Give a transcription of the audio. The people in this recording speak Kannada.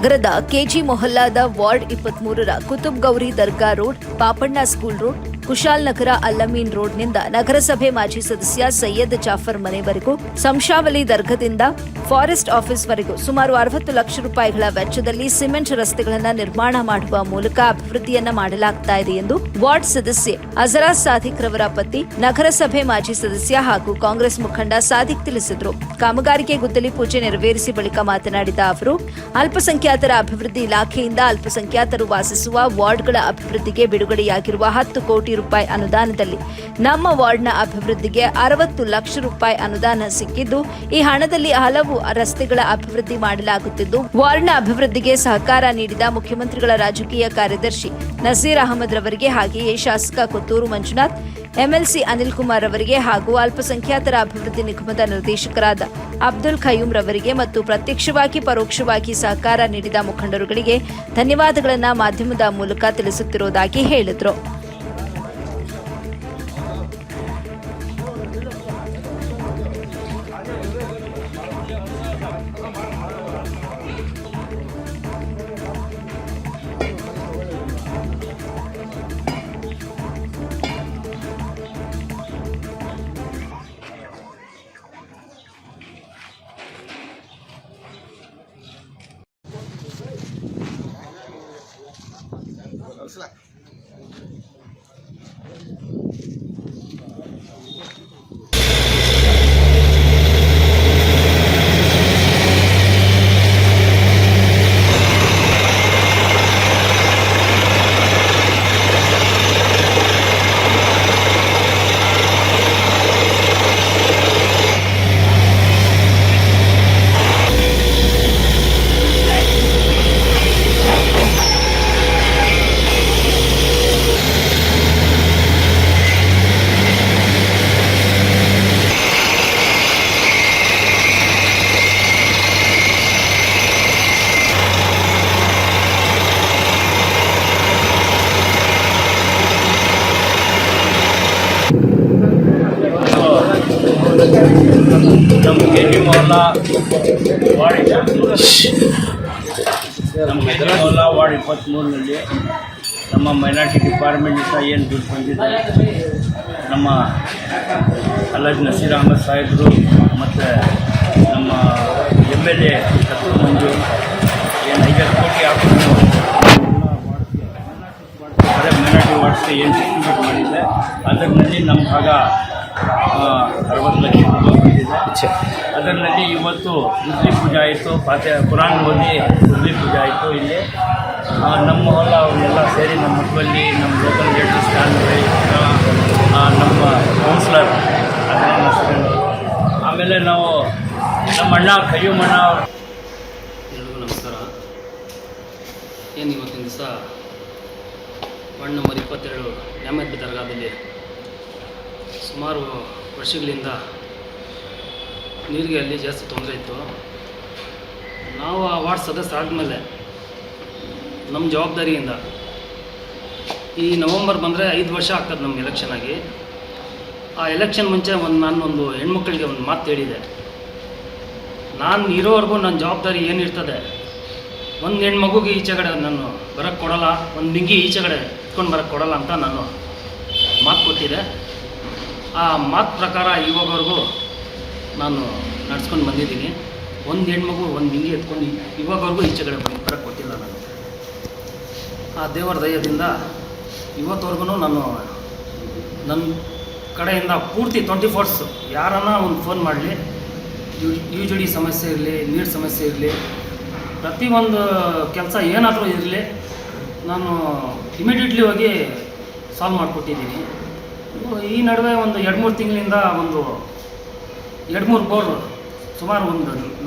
ನಗರದ ಕೆಜಿ ಮೊಹಲ್ಲಾದ ವಾರ್ಡ್ ಇಪ್ಪತ್ಮೂರರ ಕುತುಬ್ ಗೌರಿ ದರ್ಗಾ road Papanna school road Kushal Nagar Allameen ರೋಡ್ನಿಂದ ನಗರಸಭೆ ಮಾಜಿ ಸದಸ್ಯ ಸೈಯದ್ ಜಾಫರ್ ಮನೆವರೆಗೂ ಸಂಶಾವಲಿ ದರ್ಗದಿಂದ ಫಾರೆಸ್ಟ್ ಆಫೀಸ್ವರೆಗೂ ಸುಮಾರು ಅರವತ್ತು ಲಕ್ಷ ರೂಪಾಯಿಗಳ ವೆಚ್ಚದಲ್ಲಿ ಸಿಮೆಂಟ್ ರಸ್ತೆಗಳನ್ನು ನಿರ್ಮಾಣ ಮಾಡುವ ಮೂಲಕ ಅಭಿವೃದ್ಧಿಯನ್ನ ಮಾಡಲಾಗ್ತಾ ಇದೆ ಎಂದು ವಾರ್ಡ್ ಸದಸ್ಯೆ ಅಜರಾಜ್ ಸಾದಿಕ್ ರವರ ಪತಿ ನಗರಸಭೆ ಮಾಜಿ ಸದಸ್ಯ ಹಾಗೂ ಕಾಂಗ್ರೆಸ್ ಮುಖಂಡ ಸಾದಿಕ್ ತಿಳಿಸಿದರು. ಕಾಮಗಾರಿಗೆ ಗುದ್ದಲಿ ಪೂಜೆ ನೆರವೇರಿಸಿ ಬಳಿಕ ಮಾತನಾಡಿದ ಅವರು, ಅಲ್ಪಸಂಖ್ಯಾತರ ಅಭಿವೃದ್ಧಿ ಇಲಾಖೆಯಿಂದ ಅಲ್ಪಸಂಖ್ಯಾತರು ವಾಸಿಸುವ ವಾರ್ಡ್ಗಳ ಅಭಿವೃದ್ಧಿಗೆ ಬಿಡುಗಡೆಯಾಗಿರುವ ಹತ್ತು ಕೋಟಿ ರೂಪಾಯಿ ಅನುದಾನದಲ್ಲಿ ನಮ್ಮ ವಾರ್ಡ್ನ ಅಭಿವೃದ್ಧಿಗೆ ಅರವತ್ತು ಲಕ್ಷ ರೂಪಾಯಿ ಅನುದಾನ ಸಿಕ್ಕಿದ್ದು, ಈ ಹಣದಲ್ಲಿ ಹಲವು ರಸ್ತೆಗಳ ಅಭಿವೃದ್ಧಿ ಮಾಡಲಾಗುತ್ತಿದ್ದು, ವಾರ್ಡ್ನ ಅಭಿವೃದ್ಧಿಗೆ ಸಹಕಾರ ನೀಡಿದ ಮುಖ್ಯಮಂತ್ರಿಗಳ ರಾಜಕೀಯ ಕಾರ್ಯದರ್ಶಿ ನಸೀರ್ ಅಹಮದ್ ರವರಿಗೆ ಹಾಗೆಯೇ ಶಾಸಕ ಕೊತ್ತೂರು ಮಂಜುನಾಥ್, ಎಂಎಲ್ಸಿ ಅನಿಲ್ ಕುಮಾರ್ ಅವರಿಗೆ ಹಾಗೂ ಅಲ್ಪಸಂಖ್ಯಾತರ ಅಭಿವೃದ್ಧಿ ನಿಗಮದ ನಿರ್ದೇಶಕರಾದ ಅಬ್ದುಲ್ ಖಯೂಮ್ ರವರಿಗೆ ಮತ್ತು ಪ್ರತ್ಯಕ್ಷವಾಗಿ ಪರೋಕ್ಷವಾಗಿ ಸಹಕಾರ ನೀಡಿದ ಮುಖಂಡರುಗಳಿಗೆ ಧನ್ಯವಾದಗಳನ್ನು ಮಾಧ್ಯಮದ ಮೂಲಕ ತಿಳಿಸುತ್ತಿರುವುದಾಗಿ ಹೇಳಿದರು. ವಾರ್ಡ್ ನಮ್ಮ ಮೊಹಲ್ಲ ವಾರ್ಡ್ ಇಪ್ಪತ್ತ್ಮೂರರಲ್ಲಿ ನಮ್ಮ ಮೈನಾರಿಟಿ ಡಿಪಾರ್ಟ್ಮೆಂಟಿಂದ ಏನು ದುಡ್ಡು ಬಂದಿದೆ, ನಮ್ಮ ಅಲ್ಲಜ್ ನಸೀರ್ ಅಹಮದ್ ಸಾಹೇಬರು ಮತ್ತು ನಮ್ಮ M L A Kothur Manju, ಏನು ಐವತ್ತು ಕೋಟಿ ಹಾಕೊಂಡು ಅದೇ ಮೈನಾರಿಟಿ ವಾರ್ಡ್ಸ್ಗೆ ಏನು ಡಿಸ್ಟ್ರಿಬ್ಯೂಟ್ ಮಾಡಿದೆ ಅದರಲ್ಲಿ ನಮ್ಮ ಭಾಗ ಅರವತ್ತು ಲಕ್ಷ ರೂಪಾಯಿ ಬಂದಿದೆ ಅದರಲ್ಲಿ ಇವತ್ತು ಗುದ್ಲಿ ಪೂಜೆ ಆಯಿತು ಪಾತೆ ಕುರಾನ್ ಓದಿ ಗುದ್ಲಿ ಪೂಜೆ ಆಯಿತು ಇಲ್ಲಿ. ಆ, ನಮ್ಮ ಹೊಲ ಅವರೆಲ್ಲ ಸೇರಿ ನಮ್ಮ ಮಕ್ಕಳಲ್ಲಿ ನಮ್ಮ ಲೋಕಲ್ ಜಡ್ಜಸ್ ಸ್ಟ್ಯಾಂಡ್ ನಮ್ಮ ಕೌನ್ಸ್ಲರ್ ಆಮೇಲೆ ನಾವು ನಮ್ಮ ಅಣ್ಣ ಕಯ್ಯಮ್ಮಣ್ಣ ಮಣ್ಣ ಎಲ್ರಿಗೂ ನಮಸ್ಕಾರ. ಏನು ಇವತ್ತಿನ ದಿವಸ? ವಾರ್ಡ್ ನಂಬರ್ ಇಪ್ಪತ್ತೆರಡು ನ್ಯಾಮದ್ ದರ್ಗಾದಲ್ಲಿ ಸುಮಾರು ವರ್ಷಗಳಿಂದ ನೀರಿಗೆ ಅಲ್ಲಿ ಜಾಸ್ತಿ ತೊಂದರೆ ಇತ್ತು. ನಾವು ಆ ವಾರ್ಡ್ ಆದಮೇಲೆ ನಮ್ಮ ಜವಾಬ್ದಾರಿಯಿಂದ ಈ ನವಂಬರ್ ಬಂದರೆ ಐದು ವರ್ಷ ಆಗ್ತದೆ ನಮ್ಗೆ ಎಲೆಕ್ಷನ್ ಆಗಿ. ಆ ಎಲೆಕ್ಷನ್ ಮುಂಚೆ ಒಂದು ನಾನು ಒಂದು ಹೆಣ್ಮಕ್ಳಿಗೆ ಒಂದು ಮಾತು ಹೇಳಿದೆ. ನಾನು ಇರೋವರೆಗೂ ನನ್ನ ಜವಾಬ್ದಾರಿ ಏನಿರ್ತದೆ ಒಂದು ಹೆಣ್ಮಗುಗೆ ಈಚೆಗಡೆ ನಾನು ಬರೋಕ್ಕೆ ಕೊಡಲ್ಲ, ಒಂದು ಬಿಂಗಿ ಈಚೆ ಕಡೆ ಇಟ್ಕೊಂಡು ಬರೋಕ್ಕೆ ಕೊಡಲ್ಲ ಅಂತ ನಾನು ಮಾತು ಕೊಟ್ಟಿದೆ. ಆ ಮಾತು ಪ್ರಕಾರ ಇವಾಗವರೆಗೂ ನಾನು ನಡ್ಸ್ಕೊಂಡು ಬಂದಿದ್ದೀನಿ. ಒಂದು ಹೆಣ್ಮಗು, ಒಂದು ಹಿಂಗೆ ಎತ್ಕೊಂಡು ಇವಾಗವರೆಗೂ ಈಚೆಗಡೆ ಬಂದು ಬರೋಕ್ಕೆ ಗೊತ್ತಿಲ್ಲ ನಾನು. ಆ ದೇವರ ದಯದಿಂದ ಇವತ್ತವರೆಗೂ ನಾನು ನನ್ನ ಕಡೆಯಿಂದ ಪೂರ್ತಿ ಟ್ವೆಂಟಿ ಫೋರ್ಸ್ ಯಾರನ್ನ ಒಂದು ಫೋನ್ ಮಾಡಲಿ, ಯು ಜಿ ಡಿ ಸಮಸ್ಯೆ ಇರಲಿ, ನೀರು ಸಮಸ್ಯೆ ಇರಲಿ ಪ್ರತಿಯೊಂದು ಕೆಲಸ ಏನಾದರೂ ಇರಲಿ, ನಾನು ಇಮಿಡಿಯೇಟ್ಲಿ ಹೋಗಿ ಸಾಲ್ವ್ ಮಾಡಿಕೊಟ್ಟಿದ್ದೀನಿ. ಈ ನಡುವೆ ಒಂದು ಎರಡು ಮೂರು ತಿಂಗಳಿಂದ ಒಂದು ಎರಡು ಮೂರು ಬೋರ್ ಸುಮಾರು ಒಂದು